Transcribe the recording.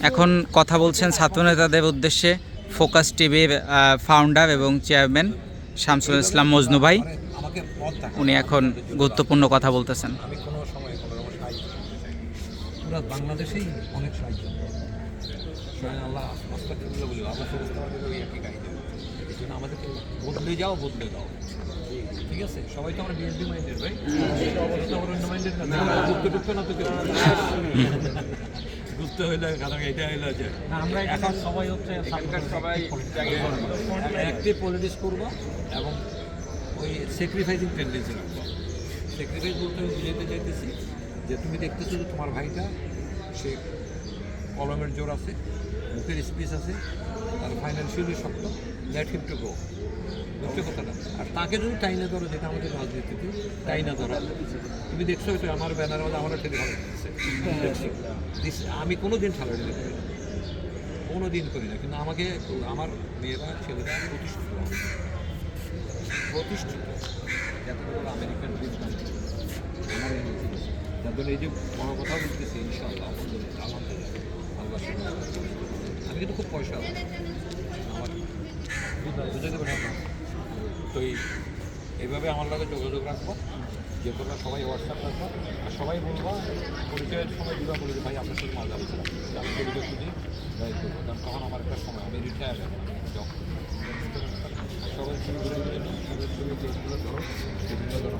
এখন কথা বলছেন ছাত্রনেতাদের উদ্দেশ্যে ফোকাস টিভির ফাউন্ডার এবং চেয়ারম্যান শামসুল ইসলাম মজনু ভাই উনি এখন গুরুত্বপূর্ণ কথা বলতেছেন বাংলাদেশেই অনেক সাহায্য আমাদেরকে বদলে যাও বদলে দাও ঠিক আছে সবাই তো আমরা গুপ্ত হইলে কারণ এটা হইলে যে আমরা এখন সবাই হচ্ছে সবাই অ্যাক্টিভ পলিটিক্স করব এবং ওই স্যাক্রিফাইসিং টেন্ডেন্সি রাখব। স্যাক্রিফাইস বলতে আমি বুঝাতে চাইতেছি যে তুমি দেখতেছো যে তোমার ভাইটা সে কলমের জোর আছে মুখের স্পিচ আছে তার ফাইন্যান্সিয়ালি শক্ত লেট হিম টু গো বুঝতে কথাটা আর তাকে যদি টাইনে ধরো, যেটা আমাদের রাজনীতিতে, টাইনা ধরা। তুমি দেখছ এটা আমার ব্যানার মধ্যে আমার টেলিফোন আমি কোনো দিন ঠালাটি করি না। কোনো দিন করি না। কিন্তু আমাকে, আমার মেয়েরা, ছেলেরা প্রতিষ্ঠিত। প্রতিষ্ঠিত। আমেরিকান ড্রিম যার জন্য এই যে বড় কথা বলতেছি, ইনশাআল্লাহ আমি কিন্তু খুব পয়সা আমার বুঝা- বুঝাতে পারি তো এই, এইভাবে আমার লগে যোগাযোগ রাখব যে তোমরা সবাই হোয়াটসঅ্যাপ রাখব আর সবাই বলব, পরিচয়ের সময় দিবা, বলে যে ভাই, আপনার সাথে মাল যাবে আমি পরিচয় খুঁজি, যাই করব। কারণ তখন আমার একটা সময়, আমি রিটায়ার যখন সবাই ছবি সবাই ছবি যেগুলো ধরো বিভিন্ন ধরো